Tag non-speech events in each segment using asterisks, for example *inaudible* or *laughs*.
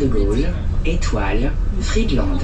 de Gaulle, Étoile, Friedland.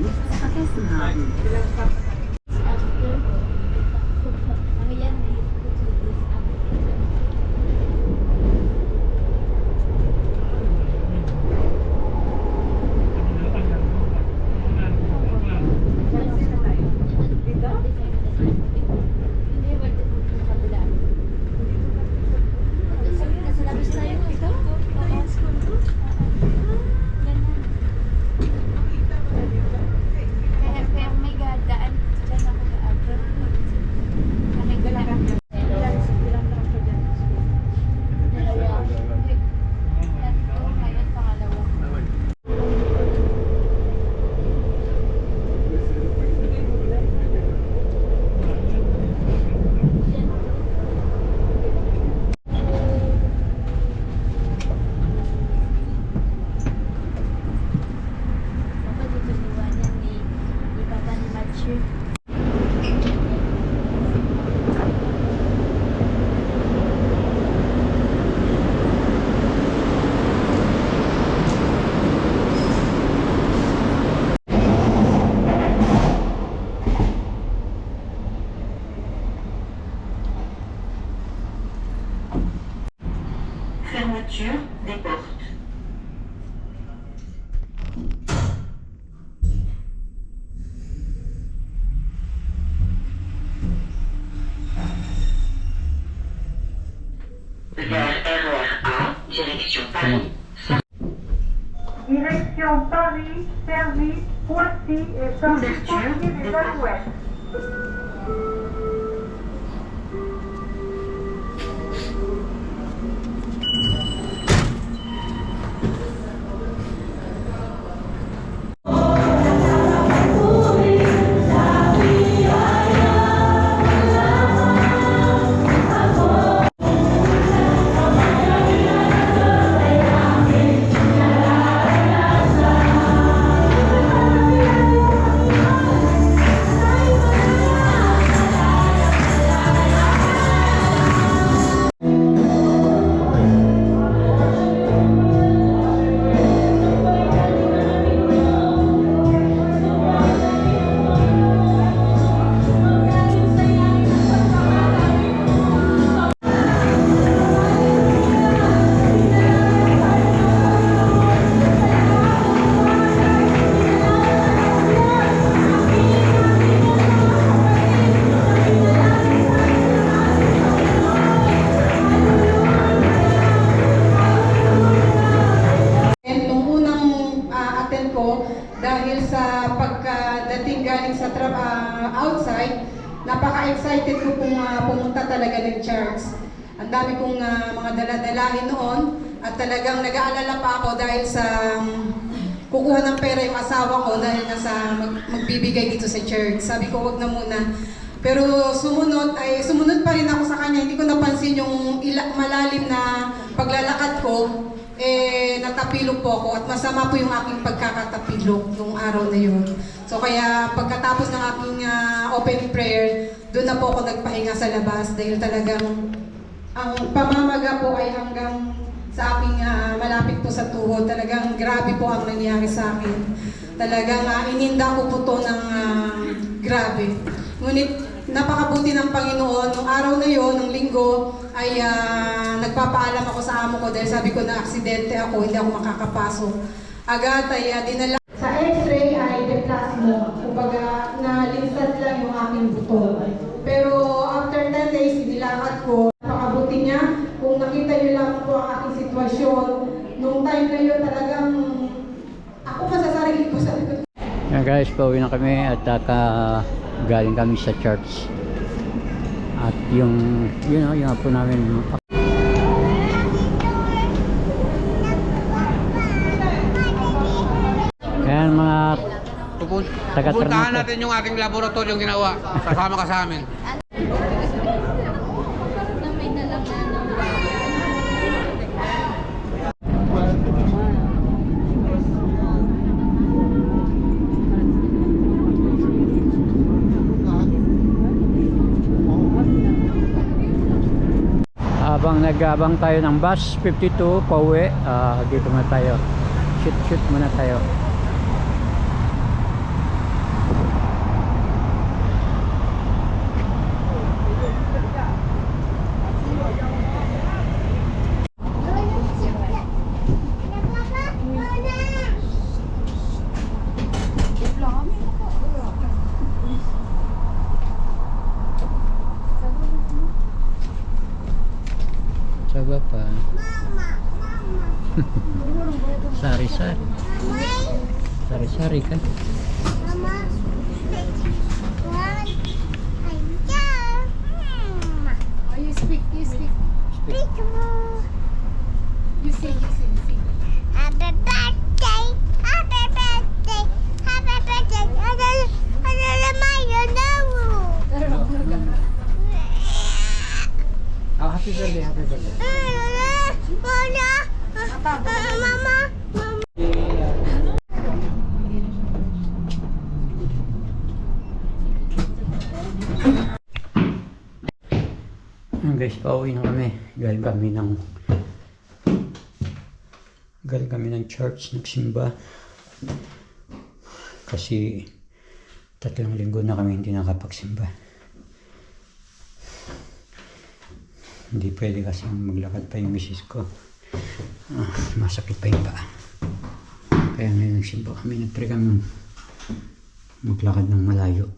Received, vergessen haben. Direction Paris, Sergi, Poissy et Sortie des pagkadating galing sa tra- ah, outside, napaka-excited ko pong ah, pumunta talaga ng church. Ang dami kong ah, mga daladalahin noon at talagang nag-aalala pa ako dahil sa um, kukuha ng pera yung asawa ko dahil nasa mag- magbibigay dito sa church. Sabi ko, wag na muna. Pero sumunod ay sumunod pa rin ako sa kanya. Hindi ko napansin yung ila- malalim na paglalakad ko natapilok po ako at masama po yung aking pagkakatapilok nung araw na yun. So kaya pagkatapos ng aking ah, opening prayer, doon na po ako nagpahinga sa labas dahil talagang ang pamamaga po ay hanggang sa aking ah, malapit po sa tuhod. Talagang grabe po ang nangyari sa akin. Talagang ah, ininda ko po to ng ah, grabe. Ngunit napakabuti ng Panginoon. Nung araw na yon, nung linggo, ay ah, nagpapaalam ako sa amo ko dahil sabi ko na aksidente ako, hindi ako makakapasok. Agad ay ah, dinala sa x-ray ay deplasmo. Kumbaga, nalinsad lang yung aking buto. Pero after 10 days, inilakad ko. Napakabuti niya. Kung nakita niyo lang po ang aking sitwasyon, nung time na yun talagang ako masasarili ko sa likod Yan guys, pauwi na kami at taka galing kami sa church. At yung, yun know, yung apo namin, Ayan mga Pupun- Taga Pupuntahan Ternate. natin yung ating laboratoryong ginawa. Sasama ka sa amin. *laughs* nag-abang tayo ng bus 52 pauwi, ah, dito muna tayo. Shoot shoot muna tayo. Saba pa. Sari-sari. Sari-sari kan. Oh, you speak, speak. You sing, you sing, sing. Happy birthday, happy birthday, happy birthday. Ano naman yun Oh, happy birthday, happy birthday. Guys, pauwi na kami. Galing kami ng galing kami ng church, nagsimba. Kasi tatlong linggo na kami hindi nakapagsimba. Hindi pwede kasi maglakad pa yung misis ko. Ah, masakit pa yung paa. Kaya ngayon nagsimba kami. Nagtry kami maglakad ng malayo.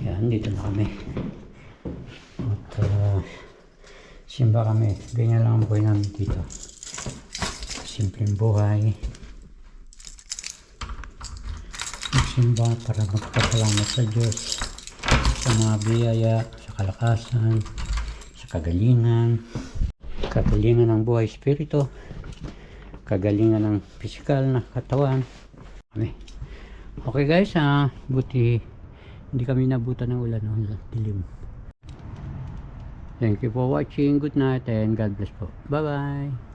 Yan, dito na kami. At uh, simba kami. Ganyan lang ang buhay namin dito. simpleng buhay. Magsimba para magpasalamat sa Diyos sa mga biyaya, sa kalakasan, sa kagalingan, kagalingan ng buhay espiritu, kagalingan ng pisikal na katawan. Okay, okay guys, ah, buti hindi kami nabutan ng ulan ng dilim. Thank you for watching. Good night and God bless po. Bye-bye.